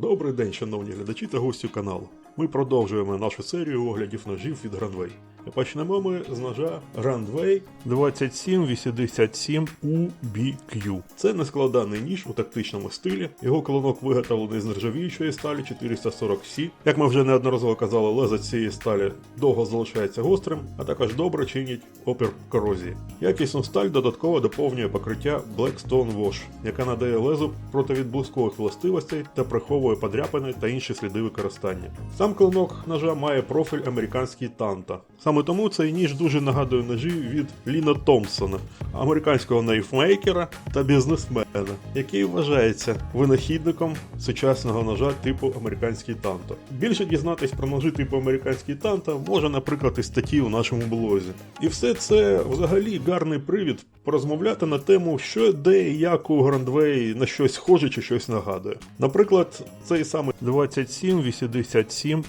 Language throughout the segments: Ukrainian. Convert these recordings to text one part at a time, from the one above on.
Добрий день, шановні глядачі та гості каналу. Ми продовжуємо нашу серію оглядів ножів від Гранвей. Почнемо ми з ножа Грандвей 2787 UBQ. Це нескладаний ніж у тактичному стилі. Його клинок виготовлений з нержавіючої сталі 440C. Як ми вже неодноразово казали, лезо цієї сталі довго залишається гострим, а також добре чинить опір корозії. Якісну сталь додатково доповнює покриття Blackstone Wash, яка надає лезу противідблискових властивостей та приховує подряпини та інші сліди використання. Сам клинок ножа має профіль американський танта. Саме тому цей ніж дуже нагадує ножі від Ліна Томпсона, американського нейфмейкера та бізнесмена, який вважається винахідником сучасного ножа типу американський танто. Більше дізнатись про ножі типу американський танто може, наприклад, із статті у нашому блозі. І все це взагалі гарний привід порозмовляти на тему, що де і як у Грандвей на щось схоже чи щось нагадує. Наприклад, цей самий 2787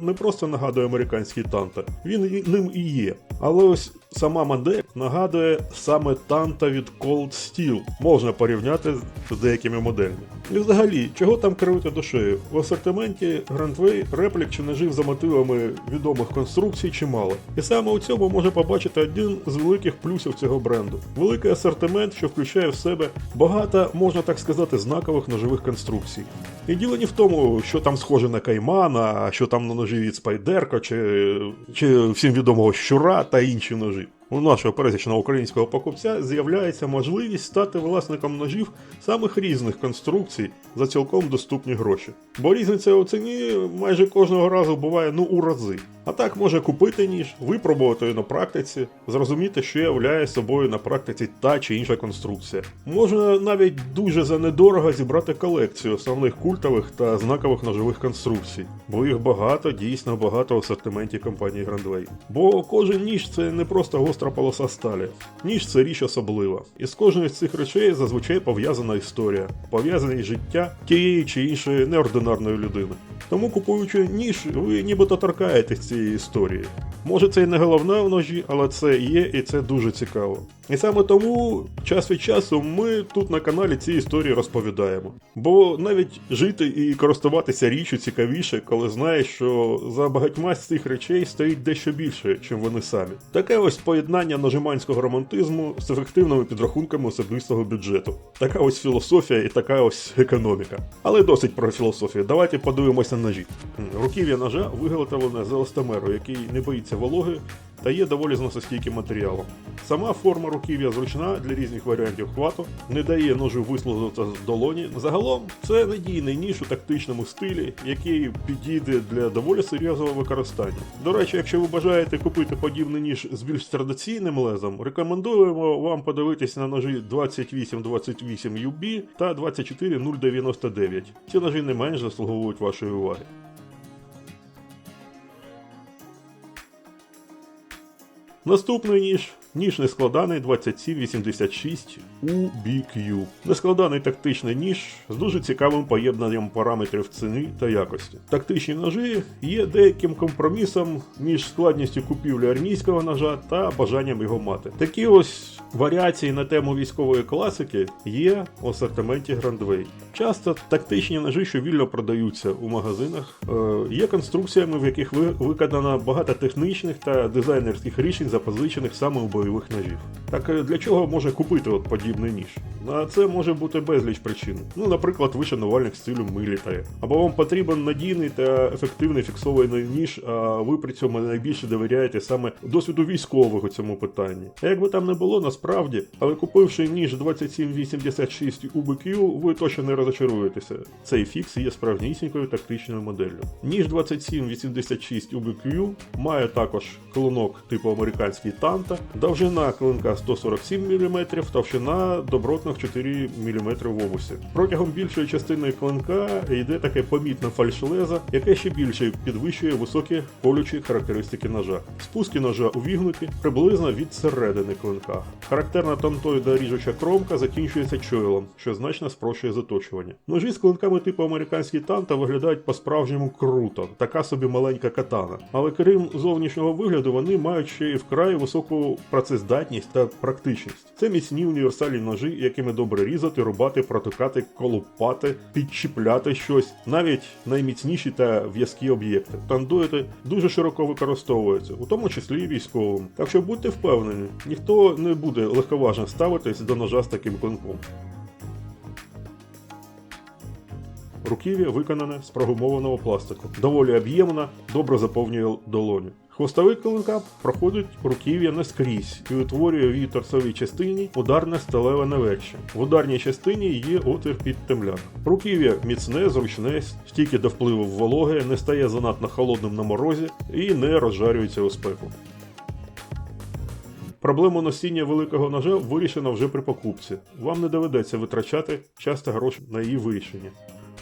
не просто нагадує американський танти, він ним і є. Але ось сама модель нагадує саме танта від Cold Steel. Можна порівняти з деякими моделями. І взагалі, чого там кривити душею? В асортименті Grandway реплік чи ножів за мотивами відомих конструкцій чимало. І саме у цьому може побачити один з великих плюсів цього бренду. Великий асортимент, що включає в себе багато, можна так сказати, знакових ножових конструкцій. І діло не в тому, що там схоже на каймана, що там на ножі від спайдерка, чи, чи всім відомого щура та інші ножі. У нашого пересічного українського покупця з'являється можливість стати власником ножів самих різних конструкцій за цілком доступні гроші. Бо різниця у ціні майже кожного разу буває ну у рази. А так може купити ніж, випробувати його на практиці, зрозуміти, що являє собою на практиці та чи інша конструкція. Можна навіть дуже за недорого зібрати колекцію основних культових та знакових ножових конструкцій, бо їх багато, дійсно багато в асортименті компанії Grandway. Бо кожен ніж це не просто гостра полоса сталі. Ніж це річ особлива. І з кожною з цих речей зазвичай пов'язана історія, пов'язане життя тієї чи іншої неординарної людини. Тому купуючи ніж, ви нібито торкаєтесь цієї історії. Може це і не головне в ножі, але це є і це дуже цікаво. І саме тому час від часу ми тут на каналі ці історії розповідаємо. Бо навіть жити і користуватися річчю цікавіше, коли знаєш, що за багатьма з цих речей стоїть дещо більше, чим вони самі. Таке ось поєднання нажиманського романтизму з ефективними підрахунками особистого бюджету. Така ось філософія і така ось економіка. Але досить про філософію. Давайте подивимося на ножі. Руків'я ножа виготовлене з еластомеру, який не боїться вологи та є доволі зносостійким матеріалом. Сама форма руків'я зручна для різних варіантів хвату, не дає ножу вислизати з долоні. Загалом це надійний ніж у тактичному стилі, який підійде для доволі серйозного використання. До речі, якщо ви бажаєте купити подібний ніж з більш традиційним лезом, рекомендуємо вам подивитись на ножі 2828 UB та 24099. Ці ножі не менш заслуговують вашої уваги. Наступний ніж ніж нескладаний 2786 UBQ. Нескладаний тактичний ніж з дуже цікавим поєднанням параметрів ціни та якості. Тактичні ножі є деяким компромісом між складністю купівлі армійського ножа та бажанням його мати. Такі ось варіації на тему військової класики є в асортименті Grandway. Часто тактичні ножі, що вільно продаються у магазинах, е, є конструкціями, в яких ви- виконано багато технічних та дизайнерських рішень, запозичених саме у бойових ножів. Так е, для чого може купити от подібний ніж? На це може бути безліч причин. Ну, наприклад, ви шанувальник стилю милітарі. Або вам потрібен надійний та ефективний фіксований ніж, а ви при цьому найбільше довіряєте саме досвіду військових у цьому питанні. А як би там не було, насправді, але купивши ніж 2786 UBQ, ви точно не розочаруєтеся. Цей фікс є справжнісінькою тактичною моделлю. Ніж 2786 UBQ має також клинок типу американський танта, довжина клинка 147 мм, товщина добротних 4 мм в обусі. Протягом більшої частини клинка йде таке помітне фальшлеза, яке ще більше підвищує високі колючі характеристики ножа. Спуски ножа увігнуті приблизно від середини клинка. Характерна тонтоїда ріжуча кромка закінчується чойлом, що значно спрощує заточування. Ножі з клинками типу американський танта виглядають по-справжньому круто, така собі маленька катана. Але крім зовнішнього вигляду, вони мають ще й вкрай високу працездатність та практичність. Це міцні універсальні ножі, якими добре різати, рубати, протикати, колупати, підчіпляти щось, навіть найміцніші та в'язкі об'єкти. Тандоїди дуже широко використовуються, у тому числі і військовим. Так що будьте впевнені, ніхто не буде легковажно ставитись до ножа з таким клинком. Руків'я виконане з прогумованого пластику. Доволі об'ємна, добре заповнює долоню. Хвостовий клинка проходить руків'я наскрізь і утворює в її торцевій частині ударне сталеве навеччя. В ударній частині є отвір під темляк. Руків'я міцне, зручне, стійке до впливу в вологи, не стає занадто холодним на морозі і не розжарюється у спеку. Проблему носіння великого ножа вирішено вже при покупці. Вам не доведеться витрачати часто гроші на її вирішення.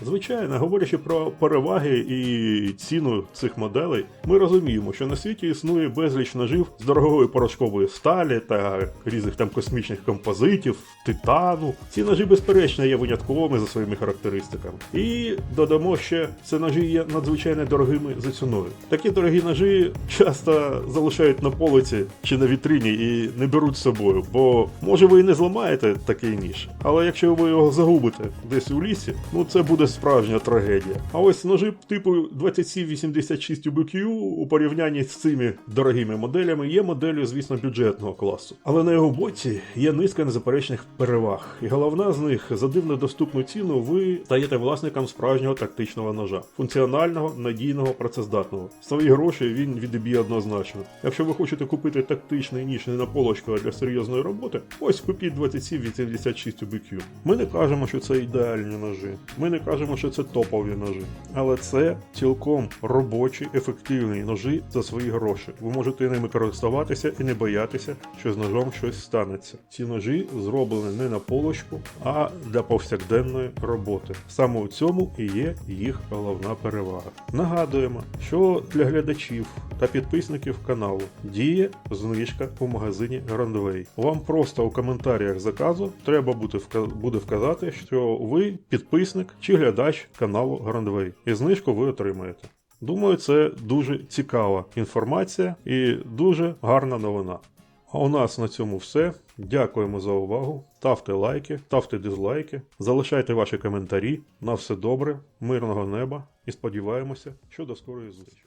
Звичайно, говорячи про переваги і ціну цих моделей, ми розуміємо, що на світі існує безліч ножів з дорогої порошкової сталі та різних там космічних композитів, титану. Ці ножі, безперечно, є винятковими за своїми характеристиками. І додамо ще, це ножі є надзвичайно дорогими за ціною. Такі дорогі ножі часто залишають на полиці чи на вітрині і не беруть з собою, бо може ви і не зламаєте такий ніж, але якщо ви його загубите десь у лісі, ну це буде справжня трагедія. А ось ножи типу 2786 UBQ у порівнянні з цими дорогими моделями є моделлю, звісно, бюджетного класу. Але на його боці є низка незаперечних переваг. І головна з них за дивно доступну ціну ви стаєте власником справжнього тактичного ножа, функціонального, надійного, працездатного. Свої гроші він відіб'є однозначно. Якщо ви хочете купити тактичний ніж не на полочку, а для серйозної роботи, ось купіть 2786 UBQ. Ми не кажемо, що це ідеальні ножі. Ми не кажемо, що це топові ножі. Але це цілком робочі, ефективні ножі за свої гроші. Ви можете ними користуватися і не боятися, що з ножом щось станеться. Ці ножі зроблені не на полочку, а для повсякденної роботи. Саме у цьому і є їх головна перевага. Нагадуємо, що для глядачів та підписників каналу діє знижка у магазині Grandway. Вам просто у коментарях заказу треба буде вказати, що ви підписник чи глядач каналу Грандвей, І знижку ви отримаєте. Думаю, це дуже цікава інформація і дуже гарна новина. А у нас на цьому все. Дякуємо за увагу. Ставте лайки, ставте дизлайки, залишайте ваші коментарі. На все добре, мирного неба і сподіваємося, що до скорої зустрічі.